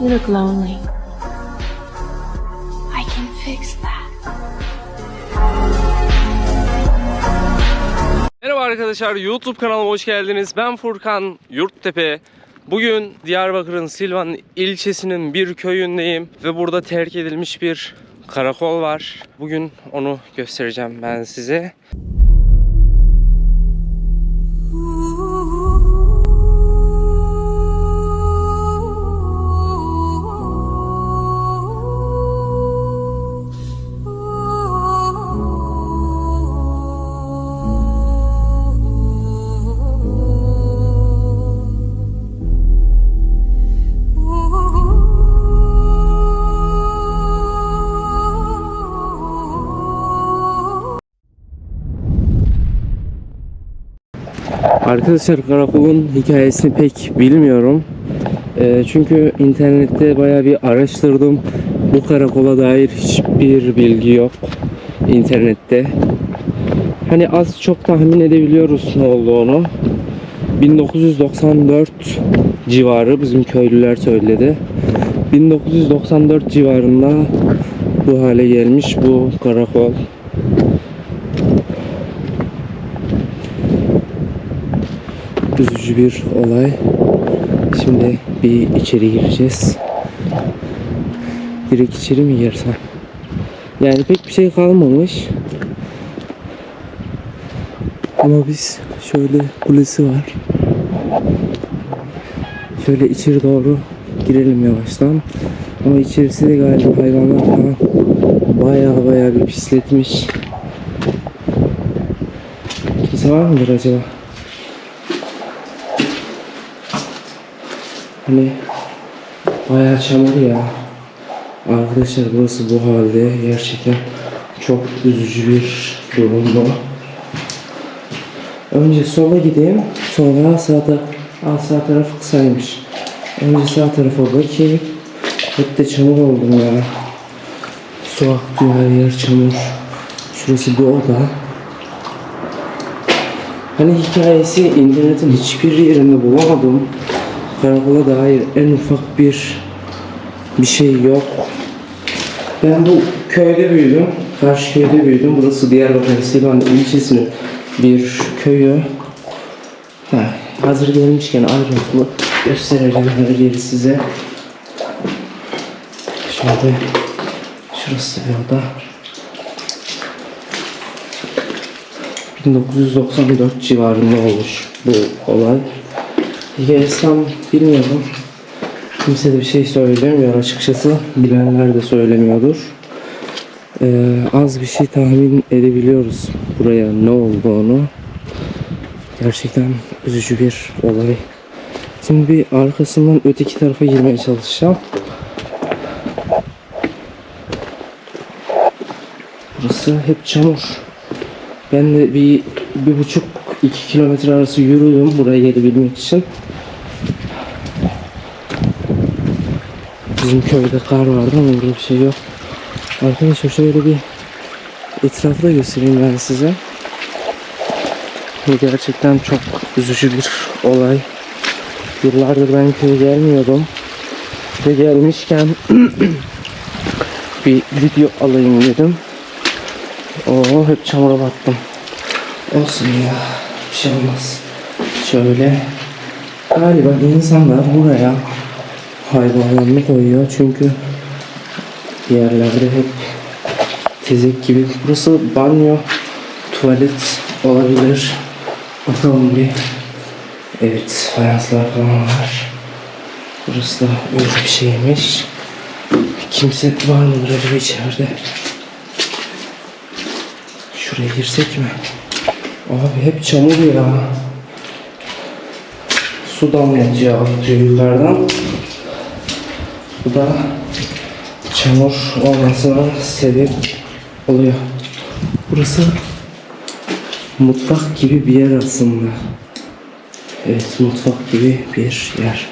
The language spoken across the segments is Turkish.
You look lonely. I can fix that. Merhaba arkadaşlar YouTube kanalıma hoş geldiniz. Ben Furkan Yurttepe. Bugün Diyarbakır'ın Silvan ilçesinin bir köyündeyim ve burada terk edilmiş bir karakol var. Bugün onu göstereceğim ben size. Arkadaşlar karakolun hikayesini pek bilmiyorum. Ee, çünkü internette bayağı bir araştırdım. Bu karakola dair hiçbir bilgi yok internette. Hani az çok tahmin edebiliyoruz ne olduğunu. 1994 civarı bizim köylüler söyledi. 1994 civarında bu hale gelmiş bu karakol. Üzücü bir olay. Şimdi bir içeri gireceğiz. Direkt içeri mi girsem? Yani pek bir şey kalmamış. Ama biz şöyle kulesi var. Şöyle içeri doğru girelim yavaştan. Ama içerisi de galiba hayvanlar falan baya baya bir pisletmiş. Kimse var mıdır acaba? Hani bayağı çamur ya. Arkadaşlar burası bu halde gerçekten çok üzücü bir durum bu. Önce sola gideyim, sonra sağ taraf, Aa, sağ taraf kısaymış. Önce sağ tarafa bakayım. Hep de çamur oldum ya. Su her yer çamur. Şurası bir oda. Hani hikayesi internetin hiçbir yerinde bulamadım. Karakola dair en ufak bir bir şey yok. Ben bu köyde büyüdüm. Karşı köyde büyüdüm. Burası Diyarbakır Silvan ilçesinin bir köyü. Ha, hazır gelmişken ayrıntılı göstereceğim her yeri size. Şöyle şurası bir oda. 1994 civarında olmuş bu olay. Tam bilmiyorum. Kimse de bir şey söylemiyor açıkçası. Bilenler de söylemiyordur. Ee, az bir şey tahmin edebiliyoruz buraya ne olduğunu. Gerçekten üzücü bir olay. Şimdi bir arkasından öteki tarafa girmeye çalışacağım. Burası hep çamur. Ben de bir, bir buçuk iki kilometre arası yürüdüm buraya gelebilmek için. Bizim köyde kar vardı ama burada bir şey yok. Arkadaşlar şöyle bir etrafı da göstereyim ben size. Bu gerçekten çok üzücü bir olay. Yıllardır ben köye gelmiyordum. Ve gelmişken bir video alayım dedim. Oo hep çamura battım. Olsun ya. Bir şey olmaz. Şöyle. Galiba insanlar buraya hayvanlarını koyuyor çünkü yerlerde hep tezek gibi. Burası banyo, tuvalet olabilir. Bakalım bir. Evet, fayanslar falan var. Burası da öyle bir şeymiş. Kimse var mıdır acaba içeride? Şuraya girsek mi? Abi hep çamur ya. Su damlatıyor atıyor yukarıdan. Bu da çamur olmasına sebep oluyor. Burası mutfak gibi bir yer aslında. Evet mutfak gibi bir yer.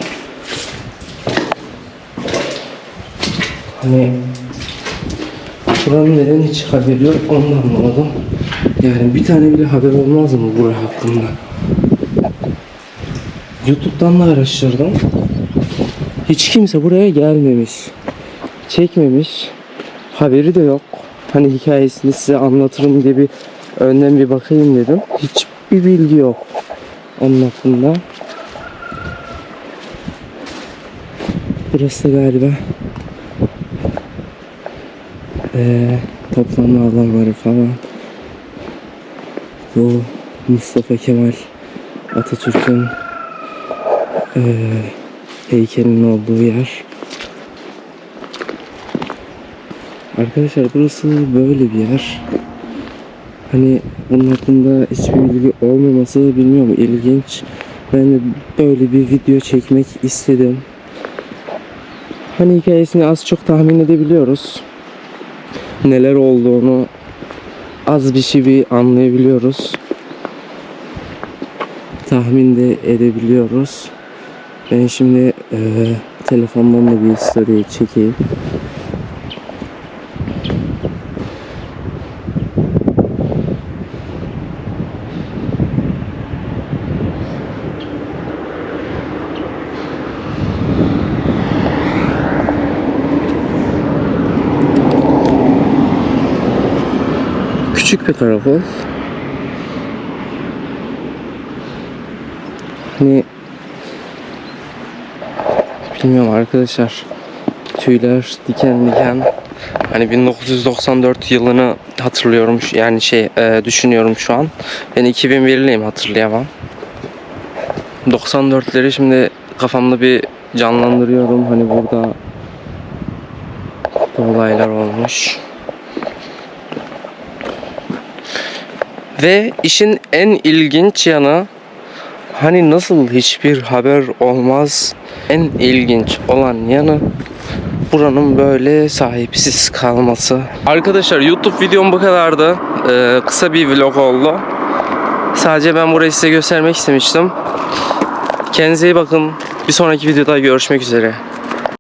Hani buranın neden hiç haberi yok onu da anlamadım. Yani bir tane bile haber olmaz mı bura hakkında? YouTube'dan da araştırdım. Hiç kimse buraya gelmemiş. Çekmemiş. Haberi de yok. Hani hikayesini size anlatırım diye bir önden bir bakayım dedim. Hiçbir bilgi yok onun hakkında. Burası da galiba eee toplanma alanları falan. Bu Mustafa Kemal Atatürk'ün eee heykelinin olduğu yer. Arkadaşlar burası böyle bir yer. Hani bunun hakkında hiçbir bilgi olmaması bilmiyorum ilginç. Ben de böyle bir video çekmek istedim. Hani hikayesini az çok tahmin edebiliyoruz. Neler olduğunu az bir şey bir anlayabiliyoruz. Tahmin de edebiliyoruz. Ben şimdi eee telefondan da bir story çekeyim. Küçük bir karakol. Hani bilmiyorum arkadaşlar. Tüyler diken diken. Hani 1994 yılını hatırlıyorum yani şey e, düşünüyorum şu an. Ben 2001'liyim hatırlayamam. 94'leri şimdi kafamda bir canlandırıyorum. Hani burada da olaylar olmuş. Ve işin en ilginç yanı hani nasıl hiçbir haber olmaz en ilginç olan yanı buranın böyle sahipsiz kalması. Arkadaşlar YouTube videom bu kadardı. Ee, kısa bir vlog oldu. Sadece ben burayı size göstermek istemiştim. Kendinize iyi bakın. Bir sonraki videoda görüşmek üzere.